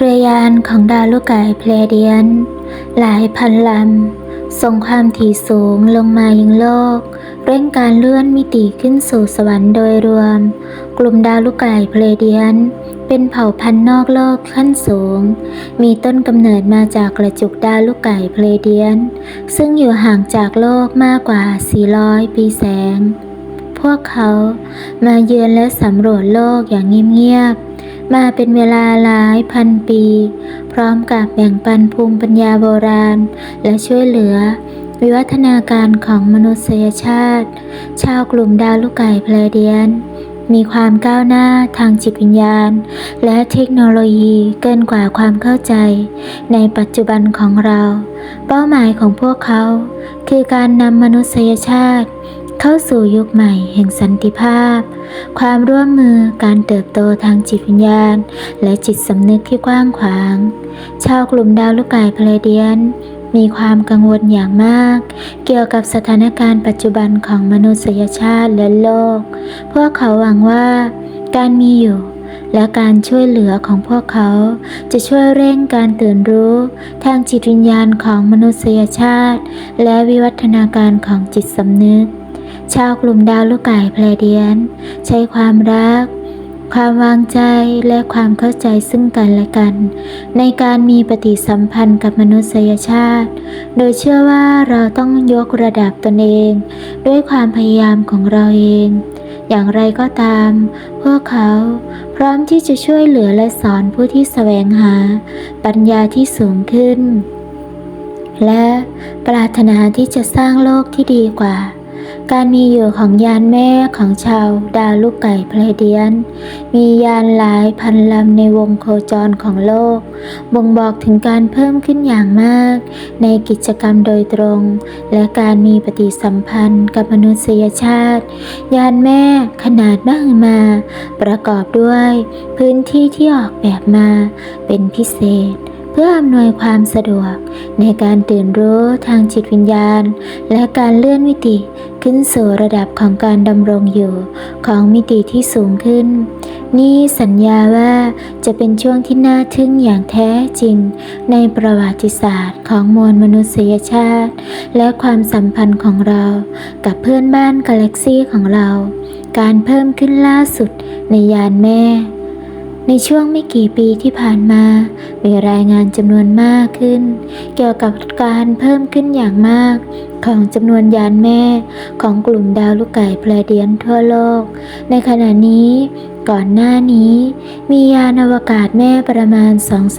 เรือยานของดาวลูกไก่เพลเดียน หลายพันลำ ส่งความถี่สูงลงมายังโลก เร่งการเลื่อนมิติขึ้นสู่สวรรค์โดยรวม กลุ่มดาวลูกไก่เพลเดียน เป็นเผ่าพันธุ์นอกโลกขั้นสูง มีต้นกำเนิดมาจากกระจุกดาวลูกไก่เพลเดียน ซึ่งอยู่ห่างจากโลกมากกว่า 400 ปีแสง พวกเขามาเยือนและสำรวจโลกอย่างเงียบๆ มาเป็นเวลาหลายพันปี พร้อมกับแบ่งปันภูมิปัญญาโบราณ และช่วยเหลือ วิวัฒนาการของมนุษยชาติ ชาวกลุ่มดาวลูกไก่เพลเดียน มีความก้าวหน้าทางจิตวิญญาณ และเทคโนโลยีเกินกว่าความเข้าใจ ในปัจจุบันของเรา เป้าหมายของพวกเขา คือการนำมนุษยชาติ เข้าสู่ยุคใหม่แห่งสันติภาพ ความร่วมมือการเติบโตทางจิตวิญญาณ และจิตสำนึกที่กว้างขวาง ชาวกลุ่มดาวลูกไก่เพลเดียน มีความกังวลอย่างมาก เกี่ยวกับสถานการณ์ปัจจุบันของมนุษยชาติและโลก พวกเขาหวังว่า การมีอยู่และการช่วยเหลือของพวกเขาจะช่วยเร่งการตื่นรู้ ทางจิตวิญญาณของมนุษยชาติ และวิวัฒนาการของจิตสำนึก ชาวกลุ่มดาวลูกไก่แพลเดียน ใช้ความรัก ความวางใจและความเข้าใจซึ่งกันและกัน ในการมีปฏิสัมพันธ์กับมนุษยชาติ โดยเชื่อว่าเราต้องยกระดับตนเอง ด้วยความพยายามของเราเองอย่างไรก็ตาม พวกเขาพร้อมที่จะช่วยเหลือและสอนผู้ที่แสวงหา ปัญญาที่สูงขึ้น และปรารถนาที่จะสร้างโลกที่ดีกว่า การมีอยู่ของยานแม่ของชาวดาวลูกไก่เพลเดียน มียานหลายพันลำในวงโคจรของโลก บ่งบอกถึงการเพิ่มขึ้นอย่างมาก ในกิจกรรมโดยตรง และการมีปฏิสัมพันธ์กับมนุษยชาติ ยานแม่ขนาดมหึมา ประกอบด้วย พื้นที่ที่ออกแบบมาเป็นพิเศษ พื่ออำนวยความสะดวก ในการตื่นรู้ทางจิตวิญญาณ และการเลื่อนมิติขึ้นสู่ระดับของการดำรงอยู่ของมิติที่สูงขึ้น นี่สัญญาว่าจะเป็นช่วงที่น่าทึ่งอย่างแท้จริง ในประวัติศาสตร์ของมวลมนุษยชาติ และความสัมพันธ์ของเรา กับเพื่อนบ้านกาแล็กซี่ของเรา การเพิ่มขึ้นล่าสุดในยานแม่ ในช่วงไม่กี่ปีที่ผ่านมา มีรายงานจำนวนมากขึ้น เกี่ยวกับการเพิ่มขึ้นอย่างมาก ของจำนวนยานแม่ของกลุ่มดาวลูกไก่แพลเดียนทั่วโลก ในขณะนี้ก่อนหน้านี้ มียานอวกาศแม่ประมาณ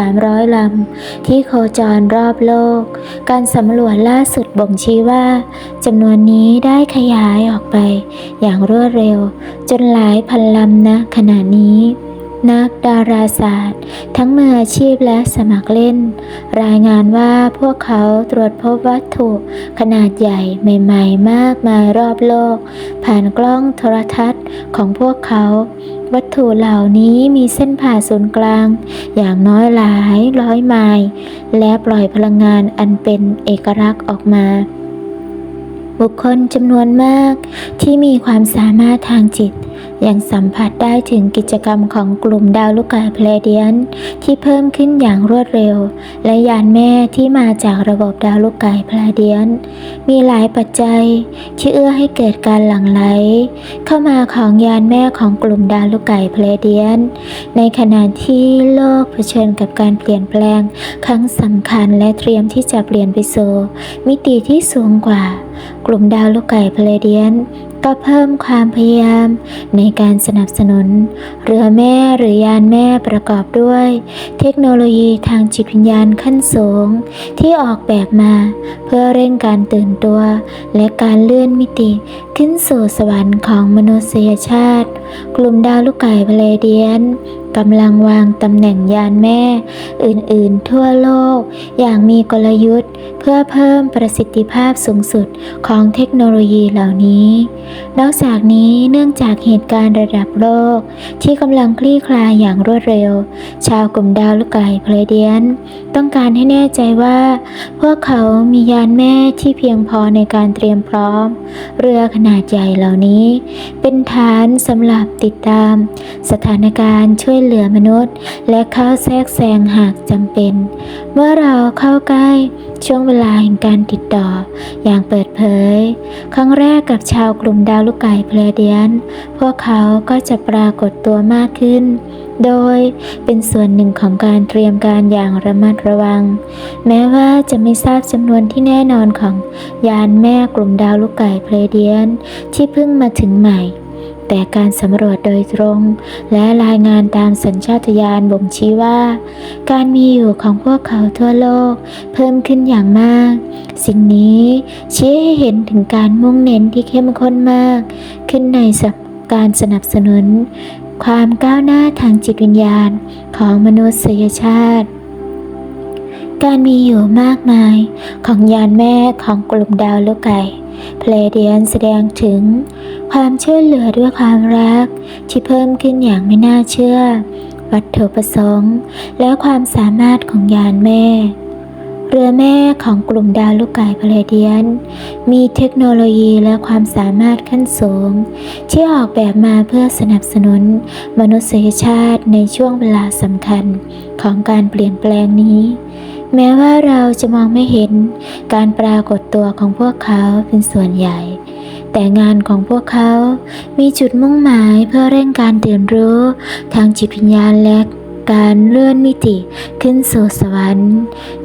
2-300 ลำ ที่โคจรรอบโลก การสำรวจล่าสุดบ่งชี้ว่าจำนวนนี้ได้ขยายออกไป อย่างรวดเร็ว จนหลายพันลำนะขณะนี้ นักดาราศาสตร์ ทั้งมืออาชีพและสมัครเล่น รายงานว่าพวกเขาตรวจพบวัตถุ ขนาดใหญ่ใหม่ ๆ มากมายรอบโลก ผ่านกล้องโทรทัศน์ของพวกเขา วัตถุเหล่านี้มีเส้นผ่าศูนย์กลาง อย่างน้อยหลายร้อยไมล์และปล่อยพลังงานอันเป็นเอกลักษณ์ออกมา บุคคลจำนวนมากที่มีความสามารถทางจิต ยังสัมผัสได้ถึงกิจกรรมของกลุ่มดาวลูกไก่เพลเดียน ที่เพิ่มขึ้นอย่างรวดเร็ว และยานแม่ที่มาจากระบบดาวลูกไก่เพลเดียน มีหลายปัจจัยที่เอื้อให้เกิดการหลั่งไหล เข้ามาของยานแม่ของกลุ่มดาวลูกไก่เพลเดียน ในขณะที่โลกเผชิญกับการเปลี่ยนแปลง ครั้งสำคัญและเตรียมที่จะเปลี่ยนไปสู่มิติที่สูงกว่ากลุ่มดาวลูกไก่เพลเดียนก็เพิ่มความพยายามในการสนับสนุน เรือแม่หรือยานแม่ประกอบด้วย เทคโนโลยีทางจิตวิญญาณขั้นสูง ที่ออกแบบมา เพื่อเร่งการตื่นตัว และการเลื่อนมิติขึ้นสู่สวรรค์ของมนุษยชาติ กลุ่มดาวลูกไก่เพลเดียน กำลังวางตำแหน่งยานแม่ อื่นๆ ทั่วโลก อย่างมีกลยุทธ์ เพื่อเพิ่มประสิทธิภาพสูงสุดของเทคโนโลยีเหล่านี้ นอกจากนี้เนื่องจากเหตุการณ์ระดับโลก ที่กำลังคลี่คลายอย่างรวดเร็ว ชาวกลุ่มดาวลูกไก่เพลเดียน ต้องการให้แน่ใจว่า พวกเขามียานแม่ที่เพียงพอในการเตรียมพร้อม เรือขนาดใหญ่เหล่านี้ เป็นฐานสำหรับติดตาม สถานการณ์ช่วยเหลือมนุษย์ และเข้าแทรกแซงหากจำเป็น เมื่อเราเข้าใกล้ช่วงเวลาแห่งการติดต่อ อย่างเปิดเผย ครั้งแรกกับชาวกลุ่มดาวลูกไก่เพลเดียน พวกเขาก็จะปรากฏตัวมากขึ้น โดยเป็นส่วนหนึ่งของการเตรียมการอย่างระมัดระวัง แม้ว่าจะไม่ทราบจำนวนที่แน่นอนของยานแม่กลุ่มดาวลูกไก่เพลเดียน ที่เพิ่งมาถึงใหม่ แต่การสำรวจโดยตรง และรายงานตามสัญชาตญาณบ่งชี้ว่า การมีอยู่ของพวกเขาทั่วโลก เพิ่มขึ้นอย่างมาก สิ่งนี้ชี้ให้เห็นถึงการมุ่งเน้นที่เข้มข้นมาก ขึ้นในการสนับสนุน ความก้าวหน้าทางจิตวิญญาณของมนุษยชาติ การมีอยู่มากมายของยานแม่ของกลุ่มดาวลูกไก่ เพลเดียนแสดงถึง ความช่วยเหลือด้วยความรัก ที่เพิ่มขึ้นอย่างไม่น่าเชื่อ วัตถุประสงค์ และความสามารถของยานแม่ เรือแม่ของกลุ่มดาวลูกไก่เพลเดียน มีเทคโนโลยีและความสามารถขั้นสูง ที่ออกแบบมาเพื่อสนับสนุน มนุษยชาติในช่วงเวลาสำคัญของการเปลี่ยนแปลงนี้ แม้ว่าเราจะมองไม่เห็นการปรากฏตัวของพวกเขาเป็นส่วนใหญ่ แต่งานของพวกเขา มีจุดมุ่งหมายเพื่อเร่งการเตื่นรู้ ทางจิตวิญญาณและ การเลื่อนมิติขึ้นสู่สวรรค์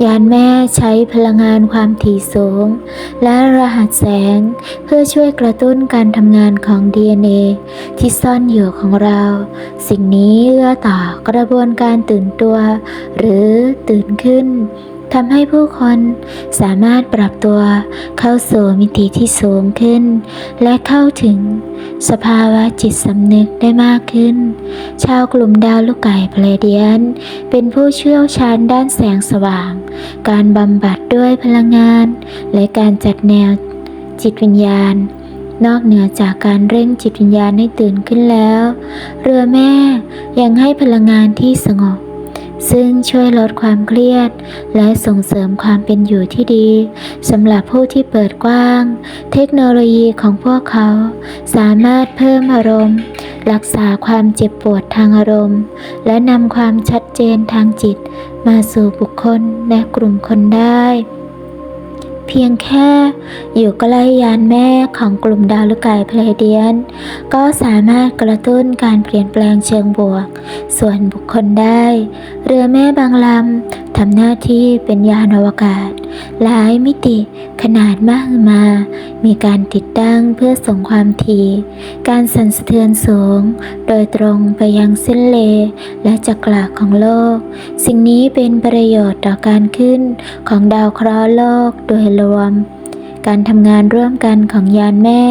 ยานแม่ใช้พลังงานความถี่สูง และรหัสแสงเพื่อช่วยกระตุ้นการทำงานของ DNA ที่ซ่อนอยู่ของเรา สิ่งนี้เอื้อต่อกระบวนการตื่นตัว หรือตื่นขึ้น ทำให้ผู้คนสามารถปรับตัวเข้าสู่มิติที่สูงขึ้น และเข้าถึงสภาวะจิตสำนึกได้มากขึ้น ชาวกลุ่มดาวลูกไก่เพลเดียน เป็นผู้เชี่ยวชาญด้านแสงสว่าง การบำบัดด้วยพลังงาน และการจัดแนวจิตวิญญาณ นอกเหนือจากการเร่งจิตวิญญาณให้ตื่นขึ้นแล้ว เรือแม่ยังให้พลังงานที่สงบ ซึ่งช่วยลดความเครียด และส่งเสริมความเป็นอยู่ที่ดีสำหรับผู้ที่เปิดกว้าง เทคโนโลยีของพวกเขา สามารถเพิ่มอารมณ์ รักษาความเจ็บปวดทางอารมณ์ และนำความชัดเจนทางจิต มาสู่บุคคลและกลุ่มคนได้ เพียงแค่อยู่ใกล้ยานแม่ของกลุ่มดาวลูกไก่เพลเดียน ก็สามารถกระตุ้นการเปลี่ยนแปลงเชิงบวก ส่วนบุคคลได้ เรือแม่บางลำ ทำหน้าที่เป็นยานอวกาศ หลายมิติขนาดมากมา มีการติดตั้งเพื่อส่งความถี่ การสั่นสะเทือนสูง โดยตรงไปยังเส้นเล และจักรวาลของโลก สิ่งนี้เป็นประโยชน์ต่อการขึ้นของดาวเคราะห์โลกโดยรวม การทำงานร่วมกันของยานแม่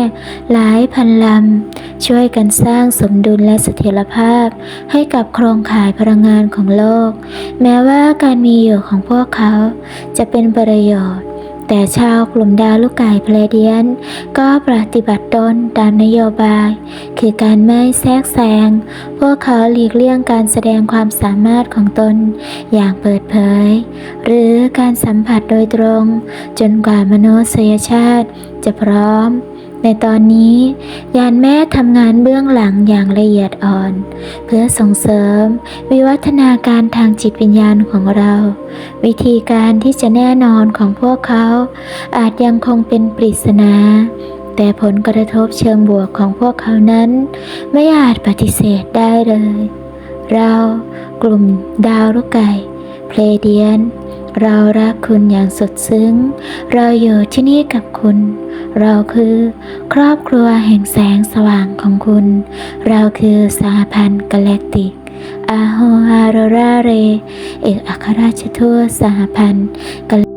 หลายพันลำ ช่วยกันสร้างสมดุลและเสถียรภาพ ให้กับโครงข่ายพลังงานของโลก แม้ว่าการมีอยู่ของพวกเขาจะเป็นประโยชน์ แต่ชาวกลุ่มดาวลูกไก่เพลเดียน ก็ปฏิบัติตนตามนโยบาย คือการไม่แทรกแซง พวกเขาหลีกเลี่ยงการแสดงความสามารถของตนอย่างเปิดเผย หรือการสัมผัสโดยตรง จนกว่ามนุษยชาติจะพร้อม ในตอนนี้ยานแม่ทำงานเบื้องหลังอย่างละเอียดอ่อน เพื่อส่งเสริม วิวัฒนาการทางจิตวิญญาณของเรา วิธีการที่จะแน่นอนของพวกเขา อาจยังคงเป็นปริศนาแต่ผลกระทบเชิงบวกของพวกเขานั้น ไม่อาจปฏิเสธได้เลย เรากลุ่มดาวลูกไก่ เพลเดียน เรารักคุณอย่างสุดซึ้ง เราอยู่ที่นี่กับคุณ เราคือครอบครัวแห่งแสงสว่างของคุณ เราคือสหพันธ์กาแล็กติกอาโฮอาโรราเร เอกอัครราชทูตสหพันธ์กา